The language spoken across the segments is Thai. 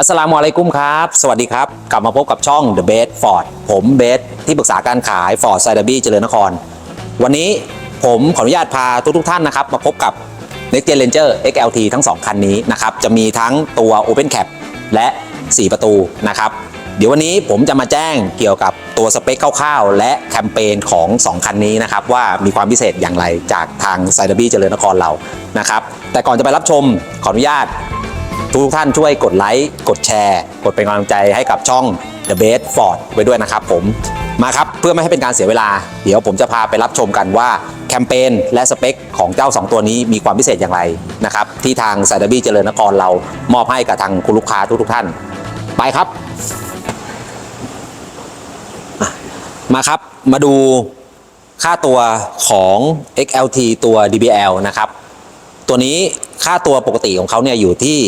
อัสลามุอะลัยกุมครับ สวัสดีครับ กลับมาพบกับช่อง The Best Ford ผมเบสที่ปรึกษาการขาย Ford ไซด a บี้เจริญนคร วันนี้ผมขออนุญาตพาทุกทท่านนะครับ มาพบกับ Next Gen Ranger XLT ทั้ง 2 คันนี้นะครับ จะมีทั้งตัว Open Cap และ 4 ประตูนะครับ เดี๋ยววันนี้ผมจะมาแจ้งเกี่ยวกับตัวสเปคคร่าวๆ และแคมเปญของ 2 คันนี้นะครับ ว่ามีความพิเศษอย่างไรจากทางไซด a บี้เจริญนครเรานะครับแต่ก่อนจะไปรับชมขออนุญาต ทุกท่านช่วยกดไลค์กดแชร์ กดเป็นกำลังใจให้กับช่อง The Best Ford ไว้ด้วยนะครับผมมาครับ เพื่อไม่ให้เป็นการเสียเวลา เดี๋ยวผมจะพาไปรับชมกันว่าแคมเปญและสเปคของเจ้า 2 ตัวนี้มีความพิเศษอย่างไรนะครับ ที่ทางไซด a บี้เจริญนครเรามอบให้กับทางคุณลูกค้าทุกๆท่าน ไปครับ มาครับมาดูค่าตัวของ XLT ตัว DBL นะครับ ตัวนี้ค่าตัวปกติของเขาเนี่ยอยู่ที่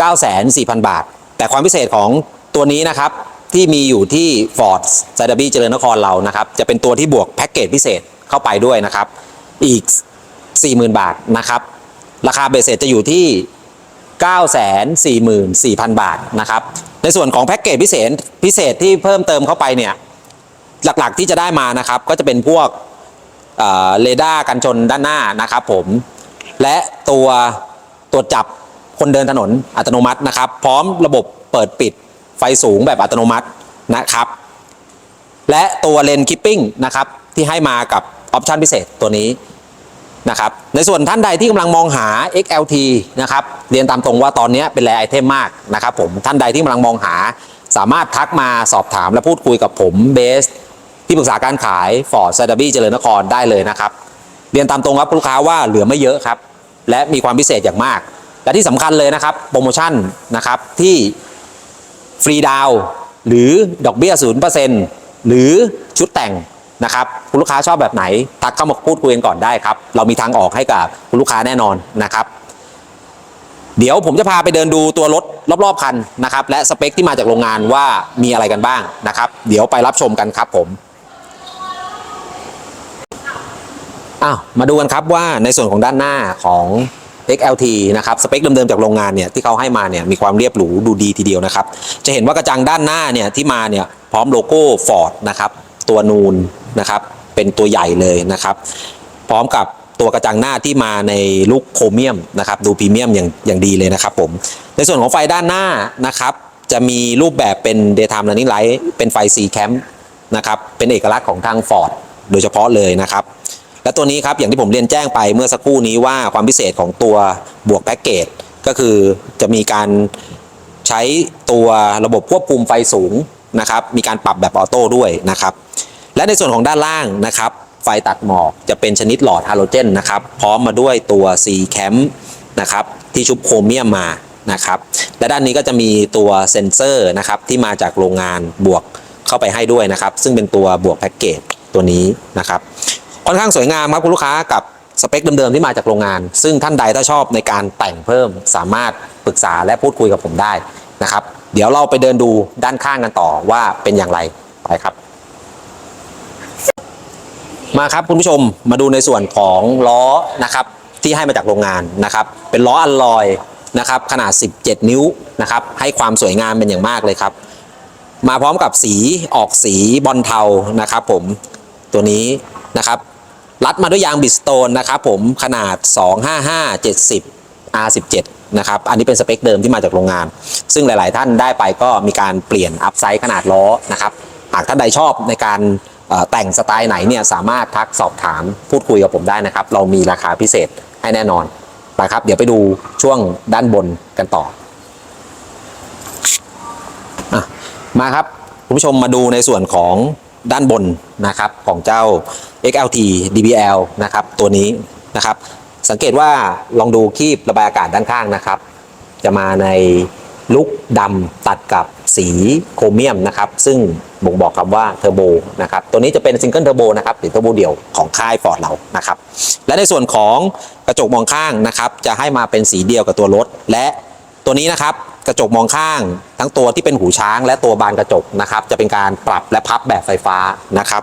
9,400 บาท แต่ความพิเศษของตัวนี้นะครับ ที่มีอยู่ที่ Ford s i d บี้เจริญนครเรานะครับ จะเป็นตัวที่บวกแพ็กเกจพิเศษเข้าไปด้วยนะครับ อีก 40,000 บาทนะครับ ราคาเบสเสร็จจะอยู่ที่ 944,000 บาทนะครับ ในส่วนของแพ็กเกจพิเศษพิเศษที่เพิ่มเติมเข้าไปเนี่ยหลักๆที่จะได้มานะครับก็จะเป็นพวกเอ่อเรดาร์กันชนด้านหน้านะครับผม และตัวตรวจจับ คนเดินถนนอัตโนมัตินะครับ พร้อมระบบเปิดปิดไฟสูงแบบอัตโนมัตินะครับ และตัวเลนคิปปิ้งนะครับที่ให้มากับออปชันพิเศษตัวนี้นะครับ ในส่วนท่านใดที่กำลังมองหา XLT นะครับเรียนตามตรงว่าตอนนี้เป็นแรไอเทมมากนะครับผมท่านใดที่กำลังมองหา สามารถทักมาสอบถามและพูดคุยกับผมเบสที่ปรึกษาการขายฟอร์ดไซดบี้เจริญนครได้เลยนะครับ เรียนตามตรงครับลูกค้าว่าเหลือไม่เยอะครับ และมีความพิเศษอย่างมาก และที่สำคัญเลยนะครับโปรโมชั่นนะครับที่ฟรีดาวหรือดอกเบี้ย0%หรือชุดแต่งนะครับคุณลูกค้าชอบแบบไหนทักเข้ามาพูดคุยกันก่อนได้ครับ เรามีทางออกให้กับคุณลูกค้าแน่นอนนะครับ เดี๋ยวผมจะพาไปเดินดูตัวรถรอบๆคันนะครับ และสเปคที่มาจากโรงงานว่ามีอะไรกันบ้างนะครับ เดี๋ยวไปรับชมกันครับผมอ้าวมาดูกันครับว่าในส่วนของด้านหน้าของ XLT นะครับสเปคเดิมๆจากโรงงานเนี่ยที่เขาให้มาเนี่ยมีความเรียบหรูดูดีทีเดียวนะครับ จะเห็นว่ากระจังด้านหน้าเนี่ยที่มาเนี่ยพร้อมโลโก้ Ford นะครับตัวนูนนะครับเป็นตัวใหญ่เลยนะครับ พร้อมกับตัวกระจังหน้าที่มาในลุคโครเมียมนะครับดูพรีเมียมอย่างอย่างดีเลยนะครับผมในส่วนของไฟด้านหน้านะครับจะมีรูปแบบเป็น daytime running light เป็นไฟ C cam นะครับเป็นเอกลักษณ์ของทาง Ford โดยเฉพาะเลยนะครับ และตัวนี้ครับอย่างที่ผมเรียนแจ้งไปเมื่อสักครู่นี้ว่าความพิเศษของตัวบวกแพ็กเกจก็คือจะมีการใช้ตัวระบบควบคุมไฟสูงนะครับมีการปรับแบบออโต้ด้วยนะครับและในส่วนของด้านล่างนะครับไฟตัดหมอกจะเป็นชนิดหลอดฮาโลเจนนะครับพร้อมมาด้วยตัว C cam นะครับที่ชุบโครเมียมมานะครับและด้านนี้ก็จะมีตัวเซ็นเซอร์นะครับที่มาจากโรงงานบวกเข้าไปให้ด้วยนะครับ ซึ่งเป็นตัวบวกแพ็กเกจตัวนี้นะครับ ค่อนข้างสวยงามครับคุณลูกค้ากับสเปคเดิมๆที่มาจากโรงงาน ซึ่งท่านใดถ้าชอบในการแต่งเพิ่มสามารถปรึกษาและพูดคุยกับผมได้นะครับ เดี๋ยวเราไปเดินดูด้านข้างกันต่อว่าเป็นอย่างไรไปครับ มาครับคุณผู้ชมมาดูในส่วนของล้อนะครับที่ให้มาจากโรงงานนะครับ เป็นล้ออัลลอยนะครับขนาด 17 นิ้วนะครับให้ความสวยงามเป็นอย่างมากเลยครับ มาพร้อมกับสีออกสีบอลเทานะครับ ผมตัวนี้ นะครับรัดมาด้วยยางบิสโตนนะครับผมขนาด 255 70 R17 นะครับอันนี้เป็นสเปคเดิมที่มาจากโรงงาน ซึ่งหลาย ๆ ท่านได้ไปก็มีการเปลี่ยนอัพไซส์ขนาดล้อนะครับหากท่านใดชอบในการแต่งสไตล์ไหนเนี่ยสามารถทักสอบถามพูดคุยกับผมได้นะครับ เรามีราคาพิเศษให้แน่นอนไปครับ เดี๋ยวไปดูช่วงด้านบนกันต่ออมาครับ คุณผู้ชมมาดูในส่วนของด้านบนนะครับของเจ้า XLT DBL นะครับตัวนี้นะครับ สังเกตว่าลองดูคีบระบายอากาศด้านข้างนะครับ จะมาในลุกดำตัดกับสีโครเมียมนะครับ ซึ่งบ่งบอกคำว่าเทอร์โบนะครับ ตัวนี้จะเป็นซิงเกิลเทอร์โบนะครับหรือเทอร์โบเดี่ยวของค่ายฟอร์ดเรานะครับ และในส่วนของกระจกมองข้างนะครับ จะให้มาเป็นสีเดียวกับตัวรถ และตัวนี้นะครับกระจกมองข้าง ทั้งตัวที่เป็นหูช้าง และตัวบานกระจกนะครับ จะเป็นการปรับและพับแบบไฟฟ้านะครับ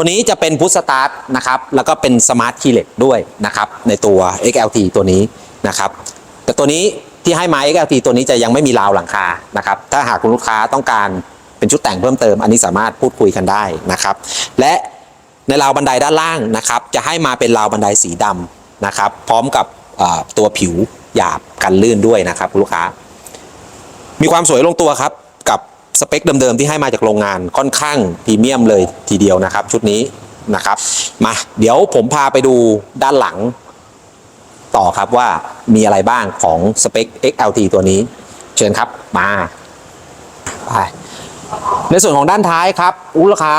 ตัวนี้จะเป็นพุทสตาร์ทนะครับ แล้วก็เป็นสมาร์ทคีย์เลสด้วยนะครับ ในตัว XLT ตัวนี้นะครับ แต่ตัวนี้ที่ให้มา XLT ตัวนี้จะยังไม่มีราวหลังคานะครับ ถ้าหากคุณลูกค้าต้องการเป็นชุดแต่งเพิ่มเติม อันนี้สามารถพูดคุยกันได้นะครับ และในราวบันไดด้านล่างนะครับ จะให้มาเป็นราวบันไดสีดำนะครับ พร้อมกับตัวผิวหยาบกันลื่นด้วยนะครับคุณลูกค้า มีความสวยลงตัวครับ สเปคเดิมๆที่ให้มาจากโรงงานค่อนข้างพรีเมียมเลยทีเดียวนะครับ ชุดนี้นะครับมาเดี๋ยวผมพาไปดูด้านหลัง ต่อครับว่ามีอะไรบ้างของสเปค XLT ตัวนี้ เชิญครับมาไปในส่วนของด้านท้ายครับอุลูกค้า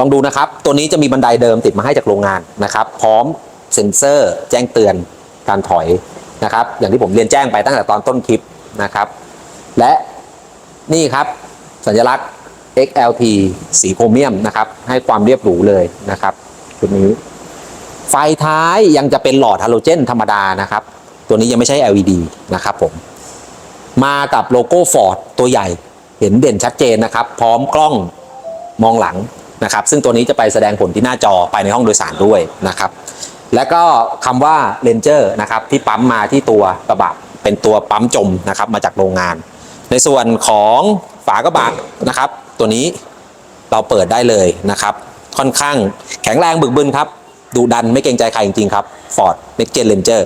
ลองดูนะครับ ตัวนี้จะมีบันไดเดิมติดมาให้จากโรงงานนะครับ พร้อมเซ็นเซอร์แจ้งเตือนการถอยนะครับ อย่างที่ผมเรียนแจ้งไปตั้งแต่ตอนต้นคลิปนะครับ และนี่ครับ สัญลักษณ์ XLT สีโครเมียมนะครับ ให้ความเรียบหรูเลยนะครับชุดนี้ ไฟท้ายยังจะเป็นหลอดฮาโลเจนธรรมดานะครับ ตัวนี้ยังไม่ใช่ LED นะครับผม มากับโลโก้ Ford ตัวใหญ่เห็นเด่นชัดเจนนะครับ พร้อมกล้องมองหลังนะครับ ซึ่งตัวนี้จะไปแสดงผลที่หน้าจอไปในห้องโดยสารด้วยนะครับ และก็คำว่า Ranger นะครับที่ปั๊มมาที่ตัวกระบะเป็นตัวปั๊มจมนะครับมาจากโรงงาน ในส่วนของ ฝากระบะนะครับ ตัวนี้เราเปิดได้เลยนะครับ ค่อนข้างแข็งแรงบึกบึนครับดุดันไม่เกรงใจใครจริงๆครับ Ford Next Gen Ranger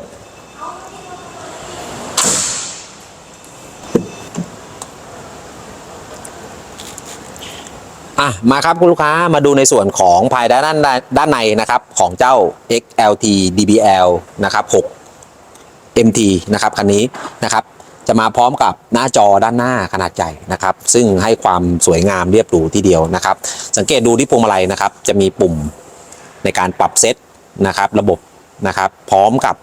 อะมาครับคุณลูกค้ามาดูในส่วนของภายด้านด้านด้านในนะครับของเจ้า XLT DBL นะครับ 6 MT นะครับคันนี้นะครับ จะมาพร้อมกับหน้าจอด้านหน้าขนาดใหญ่นะครับ ซึ่งให้ความสวยงามเรียบหรูทีเดียวนะครับ สังเกตดูที่พวงมาลัยนะครับ จะมีปุ่มในการปรับเซตนะครับ ระบบนะครับ พร้อมกับ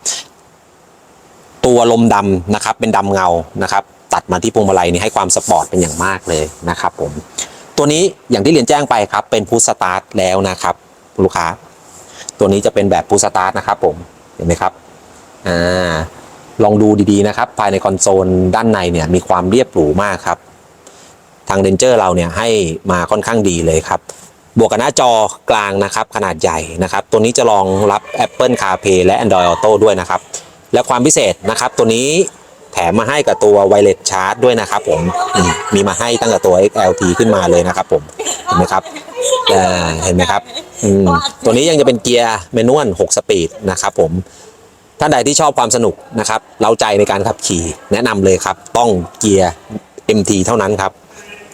ตัวลมดำนะครับ เป็นดำเงานะครับ ตัดมาที่พวงมาลัยนี่ให้ความสปอร์ตเป็นอย่างมากเลยนะครับ ผม ตัวนี้อย่างที่เรียนแจ้งไปครับ เป็นพุชสตาร์ทแล้วนะครับลูกค้า ตัวนี้จะเป็นแบบพุชสตาร์ทนะครับ ผมเห็นไหมครับอ่า ลองดูดีๆนะครับ ภายในคอนโซลด้านในเนี่ยมีความเรียบหรูมากครับ ทางเ a นเจอร์เราเนี่ยให้มาค่อนข้างดีเลยครับ บวกกับหน้าจอกลางนะครับ ขนาดใหญ่นะครับ ตัวนี้จะรองรับ Apple CarPlay และ Android Auto ด้วยนะครับ และความพิเศษนะครับ ตัวนี้แถมมาให้กับตัว Wireless Charge ด้วยนะครับผมมีมาให้ตั้งแต่ตัว XLT ขึ้นมาเลยนะครับผมเห็นไหมครับเห็นไหมครับตัวนี้ยังจะเป็นเกียร์แมนนวล6สปีดนะครับผม ท่านใดที่ชอบความสนุกนะครับเราใจในการขับขี่แนะนำเลยครับ ต้องเกียร์ MT เท่านั้นครับ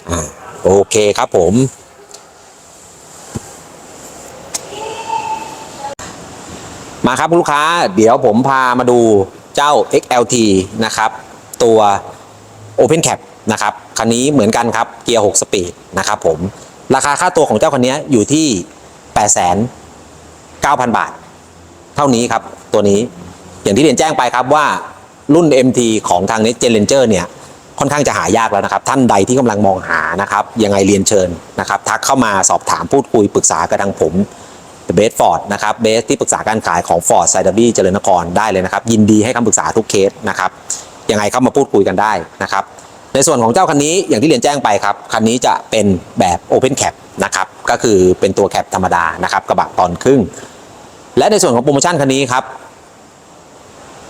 อ่าโอเคครับผม มาครับลูกค้า เดี๋ยวผมพามาดูเจ้า XLT นะครับ ตัว Open Cap นะครับคันนี้เหมือนกันครับเกียร์ 6 สปีดนะครับผม ราคาค่าตัวของเจ้าคันนี้อยู่ที่ 8,900บาท เท่านี้ครับตัวนี้ อย่างที่เรียนแจ้งไปครับว่ารุ่น MT ของทาง Next Gen Ranger เนี่ยค่อนข้างจะหายากแล้วนะครับ ท่านใดที่กำลังมองหานะครับ ยังไงเรียนเชิญนะครับ ทักเข้ามาสอบถามพูดคุยปรึกษากับทางผมเบสฟอร์ดนะครับเบสที่ปรึกษาการขายของฟอร์ดไซดับบี้เจริญนครได้เลยนะครับ ยินดีให้คำปรึกษาทุกเคสนะครับยังไงเข้ามาพูดคุยกันได้นะครับ ในส่วนของเจ้าคันนี้อย่างที่เรียนแจ้งไปครับ คันนี้จะเป็นแบบ Open Cap นะครับก็คือเป็นตัวแคปธรรมดานะครับกระบะตอนครึ่ง และในส่วนของโปรโมชั่นคันนี้ครับ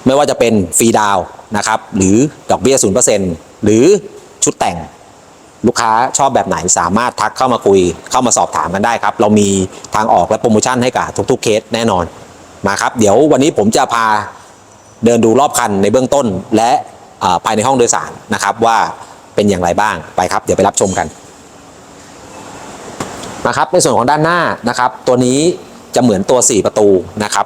ไม่ว่าจะเป็นฟรีดาวนะครับหรือดอกเบี้ย0%หรือชุดแต่งลูกค้าชอบแบบไหนสามารถทักเข้ามาคุยเข้ามาสอบถามกันได้ครับ เรามีทางออกและโปรโมชั่นให้กับทุกๆเคสแน่นอนมาครับ เดี๋ยววันนี้ผมจะพาเดินดูรอบคันในเบื้องต้น และภายในห้องโดยสารนะครับว่าเป็นอย่างไรบ้างไปครับ เดี๋ยวไปรับชมกันนะครับในส่วนของด้านหน้านะครับ ตัวนี้จะเหมือนตัว 4 ประตูนะครับ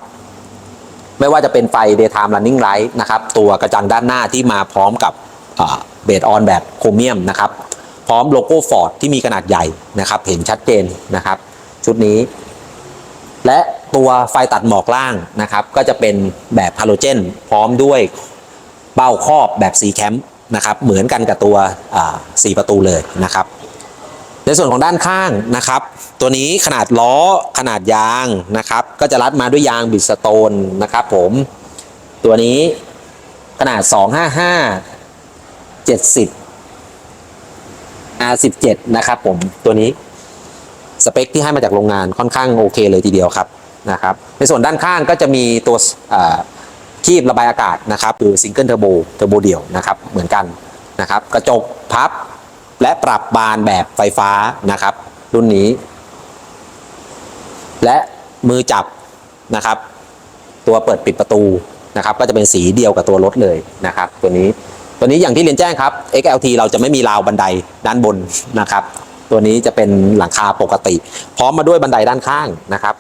ไม่ว่าจะเป็นไฟ daytime running light นะครับ ตัวกระจังด้านหน้าที่มาพร้อมกับเบดออนแบบโครเมียมนะครับ พร้อมโลโก้ Ford ที่มีขนาดใหญ่นะครับ เห็นชัดเจนนะครับ ชุดนี้ และตัวไฟตัดหมอกล่างนะครับ ก็จะเป็นแบบฮาโลเจน พร้อมด้วยเบ้าครอบแบบสีแคมป์นะครับ เหมือนกันกับตัวอ่าสี่ประตูเลยนะครับ ในส่วนของด้านข้างนะครับ ตัวนี้ขนาดล้อขนาดยางนะครับ ก็จะรัดมาด้วยยางบิดสโตนนะครับผม ตัวนี้ขนาด 255 70 R17 นะครับผมตัวนี้สเปคที่ให้มาจากโรงงานค่อนข้างโอเคเลยทีเดียวครับนะครับในส่วนด้านข้างก็จะมีตัวคีบระบายอากาศนะครับคือซิงเกิลเทอร์โบเทอร์โบเดี่ยวนะครับเหมือนกันนะครับกระจกพับ และปรับบานแบบไฟฟ้านะครับ รุ่นนี้ และมือจับนะครับ ตัวเปิดปิดประตูนะครับ ก็จะเป็นสีเดียวกับตัวรถเลยนะครับ ตัวนี้ตัวนี้อย่างที่เรียนแจ้งครับ XLT เราจะไม่มีราวบันไดด้านบนนะครับ ตัวนี้จะเป็นหลังคาปกติ พร้อมมาด้วยบันไดด้านข้างนะครับ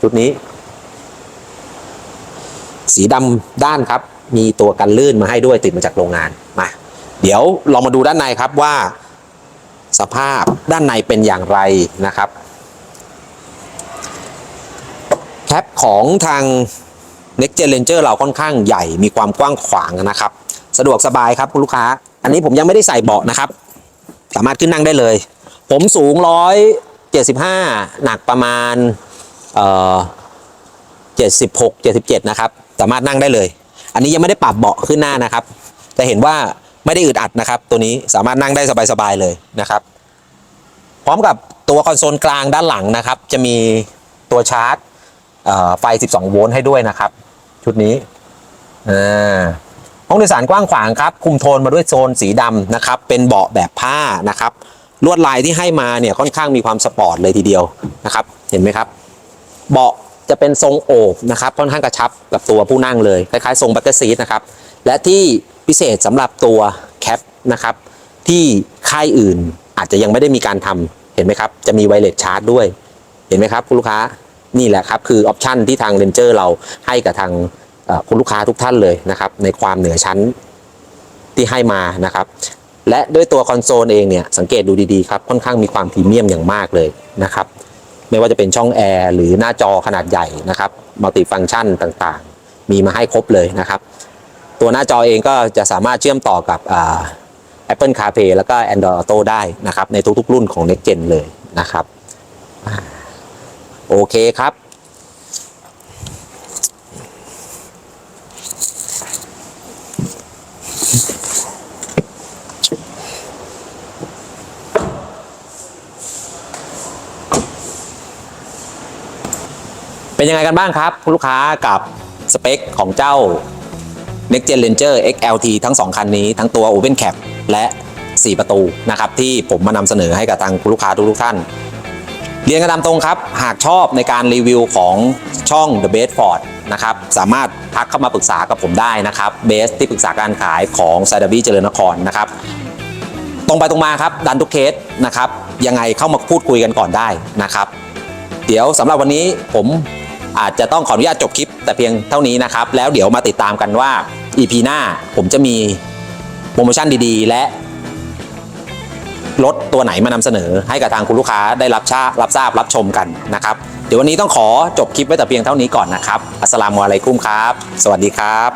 ชุดนี้ สีดำด้านครับ มีตัวกันลื่นมาให้ด้วยติดมาจากโรงงานมา เดี๋ยวเรามาดูด้านในครับว่า สภาพด้านในเป็นอย่างไรนะครับแคปของทาง Next Gen Ranger เราค่อนข้างใหญ่มีความกว้างขวางนะครับ สะดวกสบายครับคุณลูกค้า อันนี้ผมยังไม่ได้ใส่เบาะนะครับ สามารถขึ้นนั่งได้เลย ผมสูง 175 หนักประมาณเอ่อ76 77 นะครับ สามารถนั่งได้เลย อันนี้ยังไม่ได้ปรับเบาะขึ้นหน้านะครับแต่เห็นว่า ไม่ได้อึดอัดนะครับ ตัวนี้สามารถนั่งได้สบายๆเลยนะครับ พร้อมกับตัวคอนโซลกลางด้านหลังนะครับ จะมีตัวชาร์จไฟ 12 โวลต์ให้ด้วยนะครับ ชุดนี้อ่าห้องโดยสารกว้างขวางครับ คุมโทนมาด้วยโซนสีดำนะครับ เป็นเบาะแบบผ้านะครับ ลวดลายที่ให้มาเนี่ยค่อนข้างมีความสปอร์ตเลยทีเดียวนะครับ เห็นไหมครับ เบาะจะเป็นทรงโอบนะครับ ค่อนข้างกระชับกับตัวผู้นั่งเลย คล้ายๆทรงบัตเตอร์ซีทนะครับ และที่พิเศษสำหรับตัวแคปนะครับที่ค่ายอื่นอาจจะยังไม่ได้มีการทำเห็นไหมครับ จะมีไวเลสชาร์จด้วย เห็นไหมครับคุณลูกค้านี่แหละครับคือออปชันที่ทางเรนเจอร์เราให้กับทางคุณลูกค้าทุกท่านเลยนะครับ ในความเหนือชั้นที่ให้มานะครับ และด้วยตัวคอนโซลเองเนี่ยสังเกตดูดีๆครับ ค่อนข้างมีความพรีเมียมอย่างมากเลยนะครับ ไม่ว่าจะเป็นช่องแอร์หรือหน้าจอขนาดใหญ่นะครับมัลติฟัง c t ชันต่างๆ มีมาให้ครบเลยนะครับ ตัวหน้าจอเองก็จะสามารถเชื่อมต่อกับ Apple CarPlay แล้วก็ Android Auto ได้นะครับในทุกๆ รุ่นของ Next Gen เลยนะครับโอเคครับ เป็นยังไงกันบ้างครับ คุณลูกค้ากับสเปคของเจ้า Next Gen Ranger XLT ทั้ง 2 คันนี้ทั้งตัว Open Cap และ 4 ประตูนะครับที่ผมมานำเสนอให้กับทางลูกค้าทุกท่าน เรียนกันตามตรงครับ หากชอบในการรีวิวของช่อง The Best Ford นะครับสามารถทักเข้ามาปรึกษากับผมได้นะครับเบสที่ปรึกษาการขายของไซดาบีเจริญนครนะครับตรงไปตรงมาครับดันทุกเคสนะครับยังไงเข้ามาพูดคุยกันก่อนได้นะครับ เดี๋ยวสำหรับวันนี้ผม อาจจะต้องขออนุญาตจบคลิปแต่เพียงเท่านี้นะครับ แล้วเดี๋ยวมาติดตามกันว่า EP หน้าผมจะมีโปรโมชั่นดีๆ และรถตัวไหนมานำเสนอให้กับทางคุณลูกค้าได้รับชารับทราบรับชมกันนะครับ เดี๋ยววันนี้ต้องขอจบคลิปไว้แต่เพียงเท่านี้ก่อนนะครับ อัสสลามุอะลัยกุมครับ สวัสดีครับ